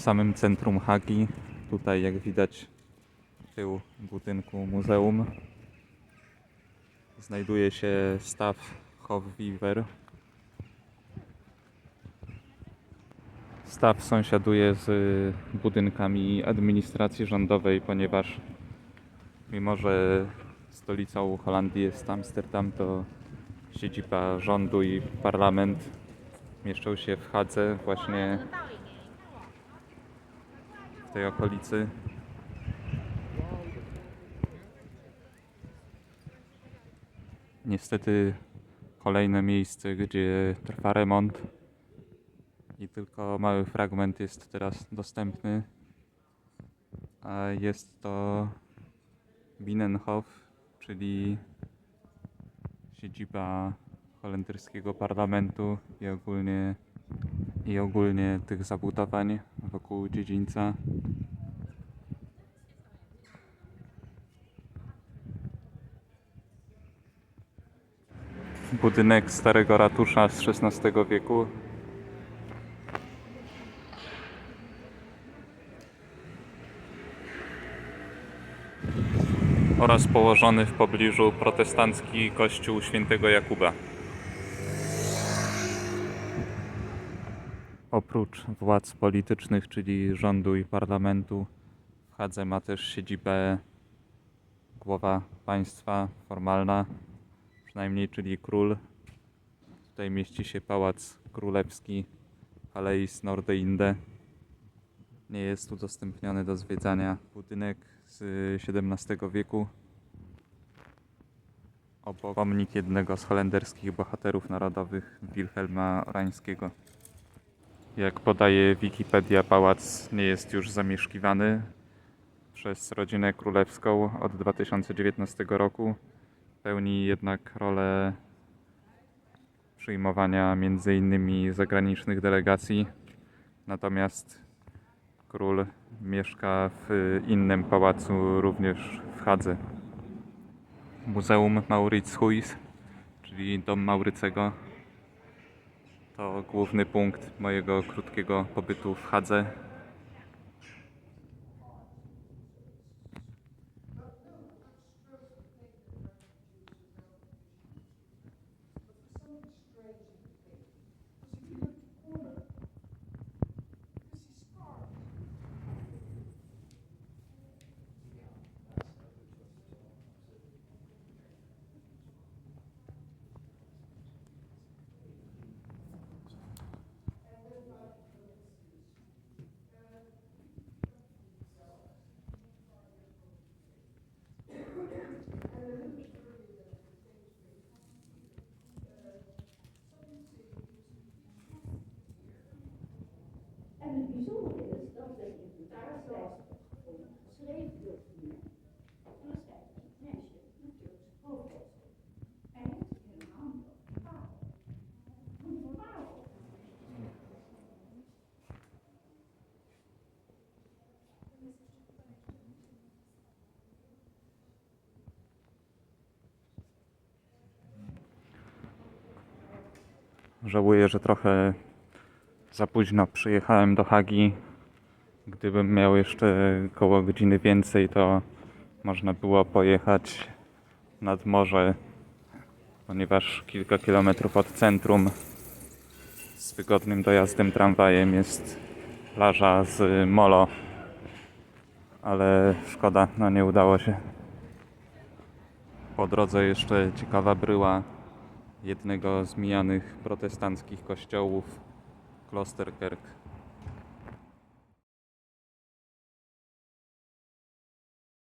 w samym centrum Hagi. Tutaj, jak widać, tył budynku muzeum znajduje się staw Hofwiwer. Staw sąsiaduje z budynkami administracji rządowej, ponieważ mimo, że stolicą Holandii jest Amsterdam, to siedziba rządu i parlament mieszczą się w Hadze, właśnie w tej okolicy. Niestety kolejne miejsce, gdzie trwa remont i tylko mały fragment jest teraz dostępny. A jest to Binnenhof, czyli siedziba holenderskiego parlamentu i ogólnie, i ogólnie tych zabudowań wokół dziedzińca. Budynek starego ratusza z XVI wieku. Oraz położony w pobliżu protestancki kościół świętego Jakuba. Oprócz władz politycznych, czyli rządu i parlamentu, w Hadze ma też siedzibę głowa państwa formalna, przynajmniej, czyli król. Tutaj mieści się pałac królewski Palais Nordeinde. Nie jest udostępniony do zwiedzania. Budynek z XVII wieku. Obok pomnik jednego z holenderskich bohaterów narodowych Wilhelma Orańskiego. Jak podaje Wikipedia, pałac nie jest już zamieszkiwany przez rodzinę królewską od 2019 roku. Pełni jednak rolę przyjmowania m.in. zagranicznych delegacji. Natomiast król mieszka w innym pałacu, również w Hadze. Muzeum Mauritshuis, czyli dom Maurycego, to główny punkt mojego krótkiego pobytu w Hadze. En het bijzondere is dat inderdaad wel geschreven wordt hier. En dan er een meisje met Turkse hoofdletter. En in een handen parel. Een parel. Żałuję, że trochę za późno przyjechałem do Hagi. Gdybym miał jeszcze koło godziny więcej, to można było pojechać nad morze, ponieważ kilka kilometrów od centrum z wygodnym dojazdem tramwajem jest plaża z Molo. Ale szkoda, no nie udało się. Po drodze jeszcze ciekawa bryła jednego z mijanych protestanckich kościołów, Klosterkerk.